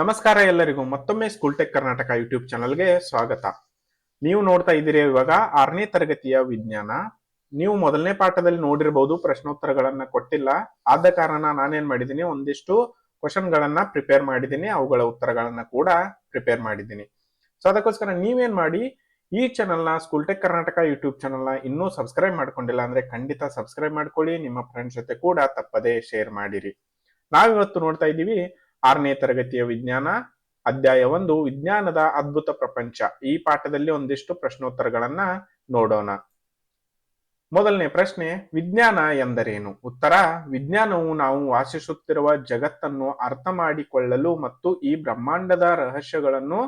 ನಮಸ್ಕಾರ ಎಲ್ಲರಿಗೂ. ಮತ್ತೊಮ್ಮೆ ಸ್ಕೂಲ್ ಟೆಕ್ ಕರ್ನಾಟಕ ಯೂಟ್ಯೂಬ್ ಚಾನಲ್ಗೆ ಸ್ವಾಗತ. ನೀವು ನೋಡ್ತಾ ಇದ್ದೀರಿ ಇವಾಗ ಆರನೇ ತರಗತಿಯ ವಿಜ್ಞಾನ. ನೀವು ಮೊದಲನೇ ಪಾಠದಲ್ಲಿ ನೋಡಿರಬಹುದು ಪ್ರಶ್ನೋತ್ತರಗಳನ್ನ ಕೊಟ್ಟಿಲ್ಲ. ಆದ ಕಾರಣ ನಾನೇನ್ ಮಾಡಿದ್ದೀನಿ, ಒಂದಿಷ್ಟು ಕ್ವಶನ್ ಗಳನ್ನ ಪ್ರಿಪೇರ್ ಮಾಡಿದ್ದೀನಿ. ಅವುಗಳ ಉತ್ತರಗಳನ್ನ ಕೂಡ ಪ್ರಿಪೇರ್ ಮಾಡಿದ್ದೀನಿ. ಸೊ, ಅದಕ್ಕೋಸ್ಕರ ನೀವೇನ್ ಮಾಡಿ, ಈ ಚಾನಲ್ನ ಸ್ಕೂಲ್ ಟೆಕ್ ಕರ್ನಾಟಕ ಯೂಟ್ಯೂಬ್ ಚಾನಲ್ನ ಇನ್ನೂ ಸಬ್ಸ್ಕ್ರೈಬ್ ಮಾಡ್ಕೊಂಡಿಲ್ಲ ಅಂದ್ರೆ ಖಂಡಿತ ಸಬ್ಸ್ಕ್ರೈಬ್ ಮಾಡ್ಕೊಳ್ಳಿ. ನಿಮ್ಮ ಫ್ರೆಂಡ್ಸ್ ಜೊತೆ ಕೂಡ ತಪ್ಪದೇ ಶೇರ್ ಮಾಡಿರಿ. ನಾವಿವತ್ತು ನೋಡ್ತಾ ಇದ್ದೀವಿ ಆರನೇ ತರಗತಿಯ ವಿಜ್ಞಾನ, ಅಧ್ಯಾಯ ಒಂದು, ವಿಜ್ಞಾನದ ಅದ್ಭುತ ಪ್ರಪಂಚ. ಈ ಪಾಠದಲ್ಲಿ ಒಂದಿಷ್ಟು ಪ್ರಶ್ನೋತ್ತರಗಳನ್ನ ನೋಡೋಣ. ಮೊದಲನೇ ಪ್ರಶ್ನೆ, ವಿಜ್ಞಾನ ಎಂದರೇನು? ಉತ್ತರ, ವಿಜ್ಞಾನವು ನಾವು ವಾಸಿಸುತ್ತಿರುವ ಜಗತ್ತನ್ನು ಅರ್ಥ ಮಾಡಿಕೊಳ್ಳಲು ಮತ್ತು ಈ ಬ್ರಹ್ಮಾಂಡದ ರಹಸ್ಯಗಳನ್ನು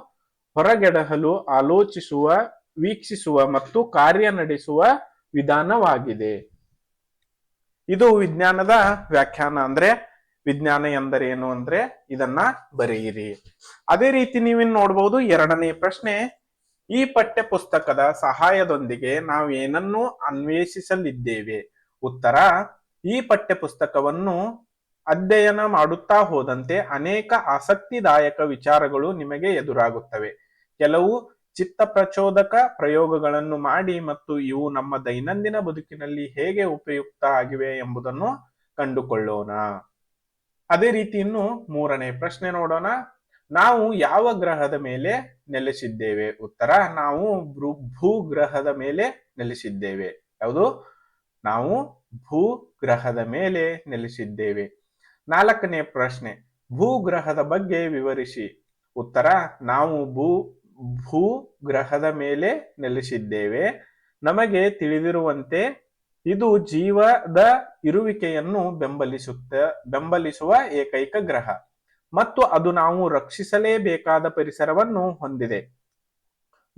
ಹೊರಗೆಡಹಲು, ಆಲೋಚಿಸುವ, ವೀಕ್ಷಿಸುವ ಮತ್ತು ಕಾರ್ಯ ನಡೆಸುವ ವಿಧಾನವಾಗಿದೆ. ಇದು ವಿಜ್ಞಾನದ ವ್ಯಾಖ್ಯಾನ ಅಂದ್ರೆ ವಿಜ್ಞಾನ ಎಂದರೇನು ಅಂದ್ರೆ ಇದನ್ನ ಬರೆಯಿರಿ. ಅದೇ ರೀತಿ ನೀವಿನ್ ನೋಡಬಹುದು ಎರಡನೇ ಪ್ರಶ್ನೆ, ಈ ಪಠ್ಯ ಪುಸ್ತಕದ ಸಹಾಯದೊಂದಿಗೆ ನಾವು ಏನನ್ನು ಅನ್ವೇಷಿಸಲಿದ್ದೇವೆ? ಉತ್ತರ, ಈ ಪಠ್ಯ ಪುಸ್ತಕವನ್ನು ಅಧ್ಯಯನ ಮಾಡುತ್ತಾ ಹೋದಂತೆ ಅನೇಕ ಆಸಕ್ತಿದಾಯಕ ವಿಚಾರಗಳು ನಿಮಗೆ ಎದುರಾಗುತ್ತವೆ. ಕೆಲವು ಚಿತ್ತ ಪ್ರಚೋದಕ ಪ್ರಯೋಗಗಳನ್ನು ಮಾಡಿ ಮತ್ತು ಇವು ನಮ್ಮ ದೈನಂದಿನ ಬದುಕಿನಲ್ಲಿ ಹೇಗೆ ಉಪಯುಕ್ತ ಆಗಿವೆ ಎಂಬುದನ್ನು ಕಂಡುಕೊಳ್ಳೋಣ. ಅದೇ ರೀತಿ ಇನ್ನು ಮೂರನೇ ಪ್ರಶ್ನೆ ನೋಡೋಣ. ನಾವು ಯಾವ ಗ್ರಹದ ಮೇಲೆ ನೆಲೆಸಿದ್ದೇವೆ? ಉತ್ತರ, ನಾವು ಭೂ- ಭೂಗ್ರಹದ ಮೇಲೆ ನೆಲೆಸಿದ್ದೇವೆ. ಯಾವುದು? ನಾವು ಭೂಗ್ರಹದ ಮೇಲೆ ನೆಲೆಸಿದ್ದೇವೆ. ನಾಲ್ಕನೇ ಪ್ರಶ್ನೆ, ಭೂಗ್ರಹದ ಬಗ್ಗೆ ವಿವರಿಸಿ. ಉತ್ತರ, ನಾವು ಭೂ, ಭೂಗ್ರಹದ ಮೇಲೆ ನೆಲೆಸಿದ್ದೇವೆ. ನಮಗೆ ತಿಳಿದಿರುವಂತೆ ಇದು ಜೀವದ ಇರುವಿಕೆಯನ್ನು ಬೆಂಬಲಿಸುತ್ತ, ಬೆಂಬಲಿಸುವ ಏಕೈಕ ಗ್ರಹ. ಮತ್ತು ಅದು ನಾವು ರಕ್ಷಿಸಲೇಬೇಕಾದ ಪರಿಸರವನ್ನು ಹೊಂದಿದೆ.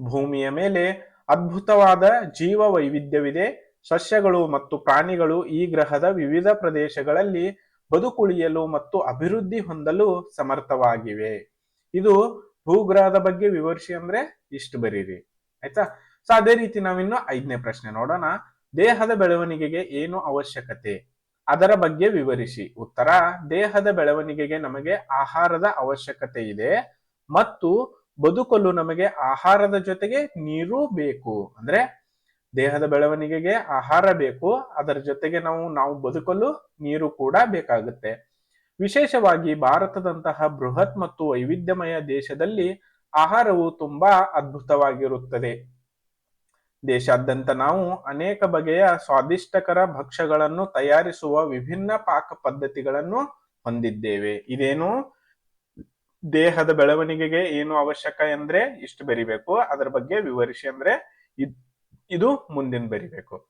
ಭೂಮಿಯ ಮೇಲೆ ಅದ್ಭುತವಾದ ಜೀವ ವೈವಿಧ್ಯವಿದೆ ಸಸ್ಯಗಳು ಮತ್ತು ಪ್ರಾಣಿಗಳು ಈ ಗ್ರಹದ ವಿವಿಧ ಪ್ರದೇಶಗಳಲ್ಲಿ ಬದುಕುಳಿಯಲು ಮತ್ತು ಅಭಿವೃದ್ಧಿ ಹೊಂದಲು ಸಮರ್ಥವಾಗಿವೆ. ಇದು ಭೂಗ್ರಹದ ಬಗ್ಗೆ ವಿವರಿಸಿ ಅಂದ್ರೆ ಇಷ್ಟು ಬರೀರಿ. ಆಯ್ತಾ? ಸೊ, ಅದೇ ರೀತಿ ನಾವಿನ್ನು ಐದನೇ ಪ್ರಶ್ನೆ ನೋಡೋಣ. ದೇಹದ ಬೆಳವಣಿಗೆಗೆ ಏನು ಅವಶ್ಯಕತೆ? ಅದರ ಬಗ್ಗೆ ವಿವರಿಸಿ. ಉತ್ತರ, ದೇಹದ ಬೆಳವಣಿಗೆಗೆ ನಮಗೆ ಆಹಾರದ ಅವಶ್ಯಕತೆ ಇದೆ ಮತ್ತು ಬದುಕಲು ನಮಗೆ ಆಹಾರದ ಜೊತೆಗೆ ನೀರು ಬೇಕು. ಅಂದ್ರೆ ದೇಹದ ಬೆಳವಣಿಗೆಗೆ ಆಹಾರ ಬೇಕು, ಅದರ ಜೊತೆಗೆ ನಾವು ನಾವು ಬದುಕಲು ನೀರು ಕೂಡ ಬೇಕಾಗುತ್ತೆ. ವಿಶೇಷವಾಗಿ ಭಾರತದಂತಹ ಬೃಹತ್ ಮತ್ತು ವೈವಿಧ್ಯಮಯ ದೇಶದಲ್ಲಿ ಆಹಾರವು ತುಂಬಾ ಅದ್ಭುತವಾಗಿರುತ್ತದೆ. ದೇಶಾದ್ಯಂತ ನಾವು ಅನೇಕ ಬಗೆಯ ಸ್ವಾದಿಷ್ಟಕರ ಭಕ್ಷ್ಯಗಳನ್ನು ತಯಾರಿಸುವ ವಿಭಿನ್ನ ಪಾಕ ಪದ್ಧತಿಗಳನ್ನು ಹೊಂದಿದ್ದೇವೆ. ಇದೇನು ದೇಹದ ಬೆಳವಣಿಗೆಗೆ ಏನು ಅವಶ್ಯಕ ಅಂದ್ರೆ ಇಷ್ಟು ಬರಿಬೇಕು. ಅದರ ಬಗ್ಗೆ ವಿವರಿಸಿ ಅಂದ್ರೆ ಇದ್- ಮುಂದಿನ ಬರಿಬೇಕು.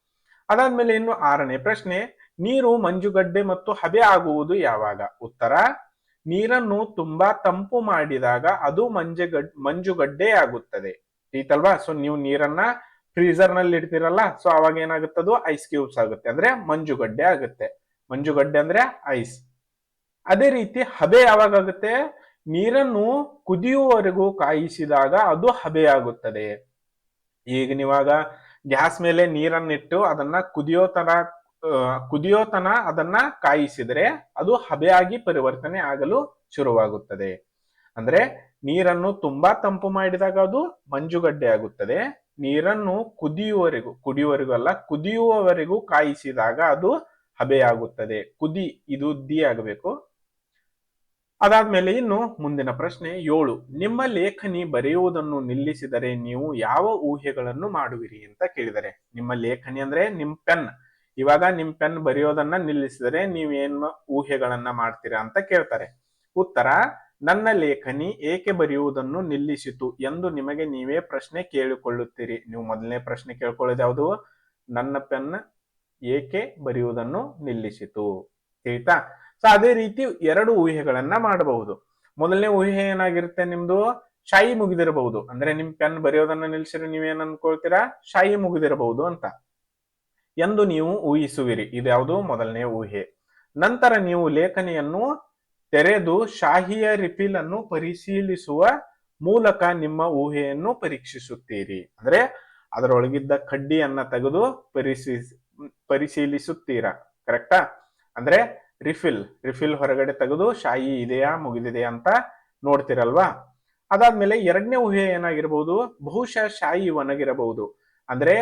ಅದಾದ್ಮೇಲೆ ಇನ್ನು ಆರನೇ ಪ್ರಶ್ನೆ, ನೀರು ಮಂಜುಗಡ್ಡೆ ಮತ್ತು ಹಬೆ ಆಗುವುದು ಯಾವಾಗ? ಉತ್ತರ, ನೀರನ್ನು ತುಂಬಾ ತಂಪು ಮಾಡಿದಾಗ ಅದು ಮಂಜುಗಡ್, ಮಂಜುಗಡ್ಡೆ ಆಗುತ್ತದೆ. ಈತಲ್ವಾ ಸೊ ನೀವು ನೀರನ್ನ ಫ್ರೀಸರ್ನಲ್ಲಿ ಇಡ್ತಿರಲ್ಲ ಸೊ ಅವಾಗ ಏನಾಗುತ್ತದು? ಐಸ್ ಕ್ಯೂಬ್ಸ್ ಆಗುತ್ತೆ. ಅಂದ್ರೆ ಮಂಜುಗಡ್ಡೆ ಆಗುತ್ತೆ. ಮಂಜುಗಡ್ಡೆ ಅಂದ್ರೆ ಐಸ್ ಅದೇ ರೀತಿ ಹಬೆ ಯಾವಾಗ ಆಗುತ್ತೆ? ನೀರನ್ನು ಕುದಿಯುವವರೆಗೂ ಕಾಯಿಸಿದಾಗ ಅದು ಹಬೆ ಆಗುತ್ತದೆ. ಈಗ ನೀವಾಗ ಗ್ಯಾಸ್ ಮೇಲೆ ನೀರನ್ನಿಟ್ಟು ಅದನ್ನ ಕುದಿಯೋ ತನ ಕುದಿಯೋ ತನ ಅದನ್ನ ಕಾಯಿಸಿದ್ರೆ ಅದು ಹಬೆಯಾಗಿ ಪರಿವರ್ತನೆ ಆಗಲು ಶುರುವಾಗುತ್ತದೆ. ಅಂದ್ರೆ ನೀರನ್ನು ತುಂಬಾ ತಂಪು ಮಾಡಿದಾಗ ಅದು ಮಂಜುಗಡ್ಡೆ ಆಗುತ್ತದೆ. ನೀರನ್ನು ಕುದಿಯುವವರೆಗೂ, ಕುಡಿಯುವವರೆಗೂ ಅಲ್ಲ, ಕುದಿಯುವವರೆಗೂ ಕಾಯಿಸಿದಾಗ ಅದು ಹಬೆಯಾಗುತ್ತದೆ. ಕುದಿ, ಇದು ದಿ ಆಗಬೇಕು. ಅದಾದ್ಮೇಲೆ ಇನ್ನು ಮುಂದಿನ ಪ್ರಶ್ನೆ ಏಳು. ನಿಮ್ಮ ಲೇಖನಿ ಬರೆಯುವುದನ್ನು ನಿಲ್ಲಿಸಿದರೆ ನೀವು ಯಾವ ಊಹೆಗಳನ್ನು ಮಾಡುವಿರಿ ಅಂತ ಕೇಳಿದರೆ. ನಿಮ್ಮ ಲೇಖನಿ ಅಂದ್ರೆ ನಿಮ್ ಪೆನ್. ಇವಾಗ ನಿಮ್ ಪೆನ್ ಬರೆಯೋದನ್ನ ನಿಲ್ಲಿಸಿದರೆ ನೀವೇನು ಊಹೆಗಳನ್ನ ಮಾಡ್ತೀರಾ ಅಂತ ಕೇಳ್ತಾರೆ. ಉತ್ತರ ನನ್ನ ಲೇಖನಿ ಏಕೆ ಬರೆಯುವುದನ್ನು ನಿಲ್ಲಿಸಿತು ಎಂದು ನಿಮಗೆ ನೀವೇ ಪ್ರಶ್ನೆ ಕೇಳಿಕೊಳ್ಳುತ್ತೀರಿ. ನೀವು ಮೊದಲನೇ ಪ್ರಶ್ನೆ ಕೇಳ್ಕೊಳ್ಳೋದು ಯಾವುದು? ನನ್ನ ಪೆನ್ ಏಕೆ ಬರೆಯುವುದನ್ನು ನಿಲ್ಲಿಸಿತು. ತಿಳಿತಾ? ಸೊ ಅದೇ ರೀತಿ ಎರಡು ಊಹೆಗಳನ್ನ ಮಾಡಬಹುದು. ಮೊದಲನೇ ಊಹೆ ಏನಾಗಿರುತ್ತೆ ನಿಮ್ದು? ಶಾಯಿ ಮುಗಿದಿರಬಹುದು. ಅಂದ್ರೆ ನಿಮ್ ಪೆನ್ ಬರೆಯೋದನ್ನ ನಿಲ್ಸಿರಿ ನೀವೇನ್ ಅನ್ಕೊಳ್ತೀರಾ? ಶಾಯಿ ಮುಗಿದಿರಬಹುದು ಅಂತ. ಎಂದು ನೀವು ಊಹಿಸುವಿರಿ. ಇದ್ಯಾವುದು ಮೊದಲನೇ ಊಹೆ. ನಂತರ ನೀವು ಲೇಖನಿಯನ್ನು ತೆರೆದು ಶಾಹಿಯ ರಿಫಿಲ್ ಅನ್ನು ಪರಿಶೀಲಿಸುವ ಮೂಲಕ ನಿಮ್ಮ ಊಹೆಯನ್ನು ಪರೀಕ್ಷಿಸುತ್ತೀರಿ. ಅಂದ್ರೆ ಅದರೊಳಗಿದ್ದ ಕಡ್ಡಿಯನ್ನ ತೆಗೆದು ಪರಿಶೀ, ಪರಿಶೀಲಿಸುತ್ತೀರಾ? ಕರೆಕ್ಟಾ ಅಂದ್ರೆ ರಿಫಿಲ್ ರಿಫಿಲ್ ಹೊರಗಡೆ ತೆಗೆದು ಶಾಯಿ ಇದೆಯಾ, ಮುಗಿದಿದೆಯಾ ಅಂತ ನೋಡ್ತಿರಲ್ವಾ? ಅದಾದ್ಮೇಲೆ ಎರಡನೇ ಊಹೆ ಏನಾಗಿರ್ಬೋದು? ಬಹುಶಃ ಶಾಯಿ ಒಣಗಿರಬಹುದು. ಅಂದ್ರೆ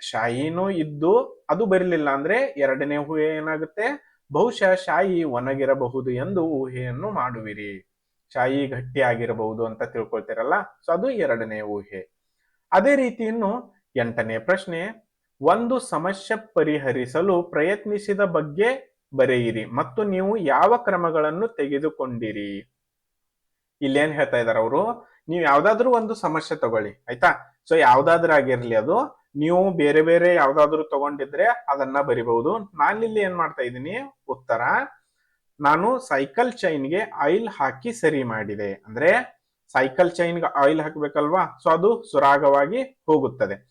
ಶಾಹಿನೂ ಇದ್ದು ಅದು ಬರಲಿಲ್ಲ ಅಂದ್ರೆ ಎರಡನೇ ಊಹೆ ಏನಾಗುತ್ತೆ? ಬಹುಶಃ ಶಾಯಿ ಒಣಗಿರಬಹುದು ಎಂದು ಊಹೆಯನ್ನು ಮಾಡುವಿರಿ. ಶಾಯಿ ಗಟ್ಟಿಯಾಗಿರಬಹುದು ಅಂತ ತಿಳ್ಕೊಳ್ತೀರಲ್ಲ? ಸೊ, ಅದು ಎರಡನೇ ಊಹೆ. ಅದೇ ರೀತಿ ಇನ್ನು ಎಂಟನೇ ಪ್ರಶ್ನೆ, ಒಂದು ಸಮಸ್ಯೆ ಪರಿಹರಿಸಲು ಪ್ರಯತ್ನಿಸಿದ ಬಗ್ಗೆ ಬರೆಯಿರಿ ಮತ್ತು ನೀವು ಯಾವ ಕ್ರಮಗಳನ್ನು ತೆಗೆದುಕೊಂಡಿರಿ? ಇಲ್ಲೇನ್ ಹೇಳ್ತಾ ಇದಾರೆ ಅವರು? ನೀವು ಯಾವ್ದಾದ್ರು ಒಂದು ಸಮಸ್ಯೆ ತಗೊಳ್ಳಿ, ಆಯ್ತಾ? ಸೊ ಯಾವ್ದಾದ್ರೂ ಆಗಿರ್ಲಿ ಅದು ನೀವು ಬೇರೆ ಬೇರೆ ಯಾವ್ದಾದ್ರು ತಗೊಂಡಿದ್ರೆ ಅದನ್ನ ಬರಿಬಹುದು. ನಾನಿಲ್ಲಿ ಏನ್ ಮಾಡ್ತಾ ಇದ್ದೀನಿ? ಉತ್ತರ, ನಾನು ಸೈಕಲ್ ಚೈನ್ಗೆ ಆಯಿಲ್ ಹಾಕಿ ಸರಿ ಮಾಡಿದೆ. ಅಂದ್ರೆ ಸೈಕಲ್ ಚೈನ್ಗೆ ಆಯಿಲ್ ಹಾಕ್ಬೇಕಲ್ವಾ? ಸೊ ಅದು ಸುರಾಗವಾಗಿ ಹೋಗುತ್ತದೆ.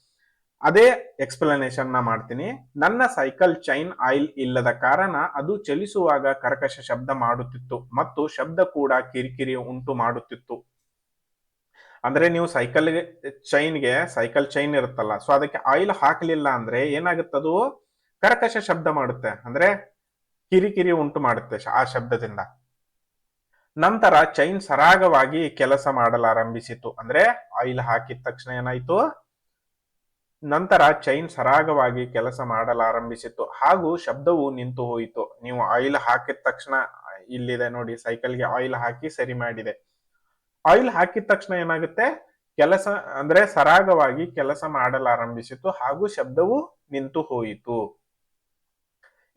ಅದೇ ಎಕ್ಸ್ಪ್ಲನೇಷನ್ನ ಮಾಡ್ತೀನಿ. ನನ್ನ ಸೈಕಲ್ ಚೈನ್ ಆಯಿಲ್ ಇಲ್ಲದ ಕಾರಣ ಅದು ಚಲಿಸುವಾಗ ಕರ್ಕಶ ಶಬ್ದ ಮಾಡುತ್ತಿತ್ತು ಮತ್ತು ಶಬ್ದ ಕೂಡ ಕಿರಿಕಿರಿ ಉಂಟು ಮಾಡುತ್ತಿತ್ತು. ಅಂದ್ರೆ ನೀವು ಸೈಕಲ್ ಚೈನ್ಗೆ ಸೈಕಲ್ ಚೈನ್ ಇರುತ್ತಲ್ಲ ಸೊ ಅದಕ್ಕೆ ಆಯಿಲ್ ಹಾಕಲಿಲ್ಲ ಅಂದ್ರೆ ಅದು? ಕರ್ಕಶ ಶಬ್ದ ಮಾಡುತ್ತೆ. ಅಂದ್ರೆ ಕಿರಿಕಿರಿ ಉಂಟು ಮಾಡುತ್ತೆ ಆ ಶಬ್ದದಿಂದ. ನಂತರ ಚೈನ್ ಸರಾಗವಾಗಿ ಕೆಲಸ ಮಾಡಲಾರಂಭಿಸಿತು ಅಂದ್ರೆ ಆಯಿಲ್ ಹಾಕಿದ ತಕ್ಷಣ ಏನಾಯ್ತು? ನಂತರ ಚೈನ್ ಸರಾಗವಾಗಿ ಕೆಲಸ ಮಾಡಲಾರಂಭಿಸಿತು ಹಾಗೂ ಶಬ್ದವು ನಿಂತು ಹೋಯಿತು. ನೀವು ಆಯಿಲ್ ಹಾಕಿದ ತಕ್ಷಣ ಇಲ್ಲಿದೆ ನೋಡಿ ಸೈಕಲ್ಗೆ ಆಯಿಲ್ ಹಾಕಿ ಸರಿ ಮಾಡಿದೆ. ಆಯಿಲ್ ಹಾಕಿದ ತಕ್ಷಣ ಏನಾಗುತ್ತೆ? ಕೆಲಸ ಅಂದ್ರೆ ಸರಾಗವಾಗಿ ಕೆಲಸ ಮಾಡಲಾರಂಭಿಸಿತು ಹಾಗೂ ಶಬ್ದವು ನಿಂತು ಹೋಯಿತು.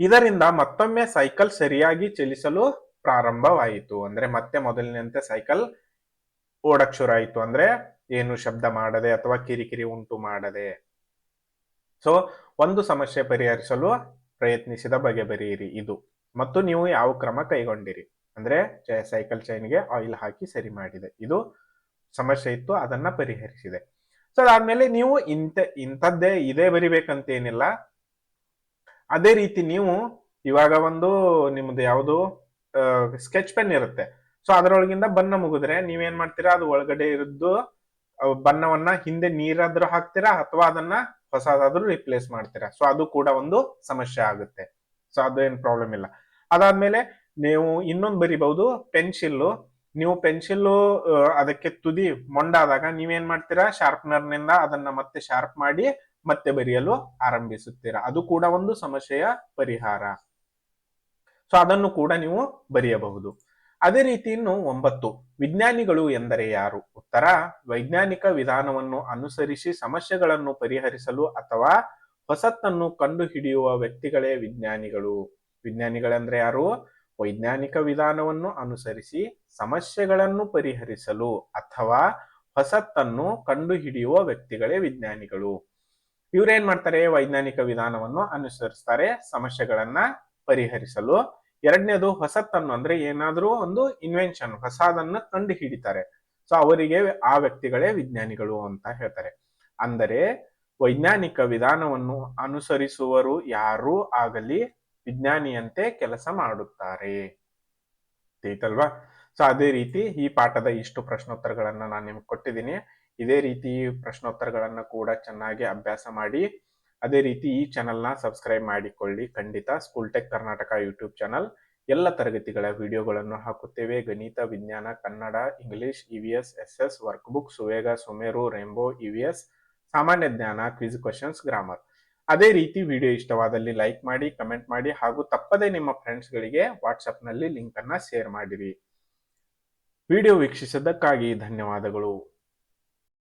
ಇದರಿಂದ ಮತ್ತೊಮ್ಮೆ ಸೈಕಲ್ ಸರಿಯಾಗಿ ಚಲಿಸಲು ಪ್ರಾರಂಭವಾಯಿತು. ಅಂದ್ರೆ ಮತ್ತೆ ಮೊದಲಿನಂತೆ ಸೈಕಲ್ ಓಡಕ್ ಶುರು ಆಯಿತು ಅಂದ್ರೆ ಏನು ಶಬ್ದ ಮಾಡದೆ ಅಥವಾ ಕಿರಿಕಿರಿ ಉಂಟು ಮಾಡದೆ. ಸೊ ಒಂದು ಸಮಸ್ಯೆ ಪರಿಹರಿಸಲು ಪ್ರಯತ್ನಿಸಿದ ಬಗೆ ಬರೆಯಿರಿ ಇದು. ಮತ್ತು ನೀವು ಯಾವ ಕ್ರಮ ಕೈಗೊಂಡಿರಿ? ಅಂದ್ರೆ ಸೈಕಲ್ ಚೈನ್ಗೆ ಆಯಿಲ್ ಹಾಕಿ ಸರಿ ಮಾಡಿದೆ. ಇದು ಸಮಸ್ಯೆ ಇತ್ತು, ಅದನ್ನ ಪರಿಹರಿಸಿದೆ. ಸೊ ಅದಾದ್ಮೇಲೆ ನೀವು ಇಂಥ, ಇಂಥದ್ದೇ ಇದೇ ಬರಿಬೇಕಂತೇನಿಲ್ಲ ಅದೇ ರೀತಿ ನೀವು ಇವಾಗ ಒಂದು ನಿಮ್ದು ಯಾವುದು ಸ್ಕೆಚ್ ಪೆನ್ ಇರುತ್ತೆ. ಸೊ ಅದರೊಳಗಿಂದ ಬಣ್ಣ ಮುಗಿದ್ರೆ ನೀವೇನ್ ಮಾಡ್ತೀರಾ? ಅದು ಒಳಗಡೆ ಇರದ್ದು ಬಣ್ಣವನ್ನ ಹಿಂದೆ ನೀರಾದ್ರೂ ಹಾಕ್ತೀರಾ ಅಥವಾ ಅದನ್ನ ಹೊಸದಾದ್ರೂ ರಿಪ್ಲೇಸ್ ಮಾಡ್ತೀರಾ? ಸೊ ಅದು ಕೂಡ ಒಂದು ಸಮಸ್ಯೆ ಆಗುತ್ತೆ. ಸೊ ಅದು ಏನ್ ಪ್ರಾಬ್ಲಮ್ ಇಲ್ಲ. ಅದಾದ್ಮೇಲೆ ನೀವು ಇನ್ನೊಂದು ಬರಿಬಹುದು ಪೆನ್ಸಿಲ್ ನೀವು ಪೆನ್ಸಿಲ್ ಅದಕ್ಕೆ ತುದಿ ಮೊಂಡಾದಾಗ ನೀವೇನ್ ಮಾಡ್ತೀರಾ? ಶಾರ್ಪ್ನರ್ನಿಂದ ಅದನ್ನ ಮತ್ತೆ ಶಾರ್ಪ್ ಮಾಡಿ ಮತ್ತೆ ಬರೆಯಲು ಆರಂಭಿಸುತ್ತೀರಾ? ಅದು ಕೂಡ ಒಂದು ಸಮಸ್ಯೆಯ ಪರಿಹಾರ. ಸೊ ಅದನ್ನು ಕೂಡ ನೀವು ಬರೆಯಬಹುದು. ಅದೇ ರೀತಿ ಇನ್ನು ಒಂಬತ್ತು, ವಿಜ್ಞಾನಿಗಳು ಎಂದರೆ ಯಾರು? ಉತ್ತರ, ವೈಜ್ಞಾನಿಕ ವಿಧಾನವನ್ನು ಅನುಸರಿಸಿ ಸಮಸ್ಯೆಗಳನ್ನು ಪರಿಹರಿಸಲು ಅಥವಾ ಹೊಸತನ್ನು ಕಂಡುಹಿಡಿಯುವ ವ್ಯಕ್ತಿಗಳೇ ವಿಜ್ಞಾನಿಗಳು. ವಿಜ್ಞಾನಿಗಳಂದ್ರೆ ಯಾರು? ವೈಜ್ಞಾನಿಕ ವಿಧಾನವನ್ನು ಅನುಸರಿಸಿ ಸಮಸ್ಯೆಗಳನ್ನು ಪರಿಹರಿಸಲು ಅಥವಾ ಹೊಸತನ್ನು ಕಂಡುಹಿಡಿಯುವ ವ್ಯಕ್ತಿಗಳೇ ವಿಜ್ಞಾನಿಗಳು. ಇವರೇನ್ ಮಾಡ್ತಾರೆ? ವೈಜ್ಞಾನಿಕ ವಿಧಾನವನ್ನು ಅನುಸರಿಸ್ತಾರೆ, ಸಮಸ್ಯೆಗಳನ್ನ ಪರಿಹರಿಸಲು. ಎರಡನೇದು ಹೊಸತನ್ನು ಅಂದ್ರೆ ಏನಾದ್ರೂ ಒಂದು ಇನ್ವೆನ್ಷನ್ ಹೊಸದನ್ನು ಕಂಡು ಹಿಡಿತಾರೆ ಸೊ ಅವರಿಗೆ ಆ ವ್ಯಕ್ತಿಗಳೇ ವಿಜ್ಞಾನಿಗಳು ಅಂತ ಹೇಳ್ತಾರೆ. ಅಂದರೆ ವೈಜ್ಞಾನಿಕ ವಿಧಾನವನ್ನು ಅನುಸರಿಸುವರು ಯಾರು ಆಗಲಿ ವಿಜ್ಞಾನಿಯಂತೆ ಕೆಲಸ ಮಾಡುತ್ತಾರೆ. ತಿಳಿತಲ್ವಾ? ಸೊ ಅದೇ ರೀತಿ ಈ ಪಾಠದ ಇಷ್ಟು ಪ್ರಶ್ನೋತ್ತರಗಳನ್ನ ನಾನು ನಿಮ್ಗೆ ಕೊಟ್ಟಿದ್ದೀನಿ. ಇದೇ ರೀತಿ ಪ್ರಶ್ನೋತ್ತರಗಳನ್ನು ಕೂಡ ಚೆನ್ನಾಗಿ ಅಭ್ಯಾಸ ಮಾಡಿ. ಅದೇ ರೀತಿ ಈ ಚಾನಲ್ನ ಸಬ್ಸ್ಕ್ರೈಬ್ ಮಾಡಿಕೊಳ್ಳಿ. ಖಂಡಿತ school tech Karnataka YouTube channel. ಎಲ್ಲ ತರಗತಿಗಳ ವಿಡಿಯೋಗಳನ್ನು ಹಾಕುತ್ತೇವೆ. ಗಣಿತ, ವಿಜ್ಞಾನ, Kannada, English EVS S S work book Suvega, Sumeru, rainbow EVS ಸಾಮಾನ್ಯ ಜ್ಞಾನ, ಕ್ವಿಜ್ ಕ್ವಶನ್ಸ್, ಗ್ರಾಮರ್. ಅದೇ ರೀತಿ ವಿಡಿಯೋ ಇಷ್ಟವಾದಲ್ಲಿ ಲೈಕ್ ಮಾಡಿ, ಕಮೆಂಟ್ ಮಾಡಿ ಹಾಗೂ ತಪ್ಪದೇ ನಿಮ್ಮ ಫ್ರೆಂಡ್ಸ್ಗಳಿಗೆ ವಾಟ್ಸಪ್ನಲ್ಲಿ ಲಿಂಕ್ ಅನ್ನ ಶೇರ್ ಮಾಡಿರಿ. ವಿಡಿಯೋ ವೀಕ್ಷಿಸಿದ್ದಕ್ಕಾಗಿ ಧನ್ಯವಾದಗಳು.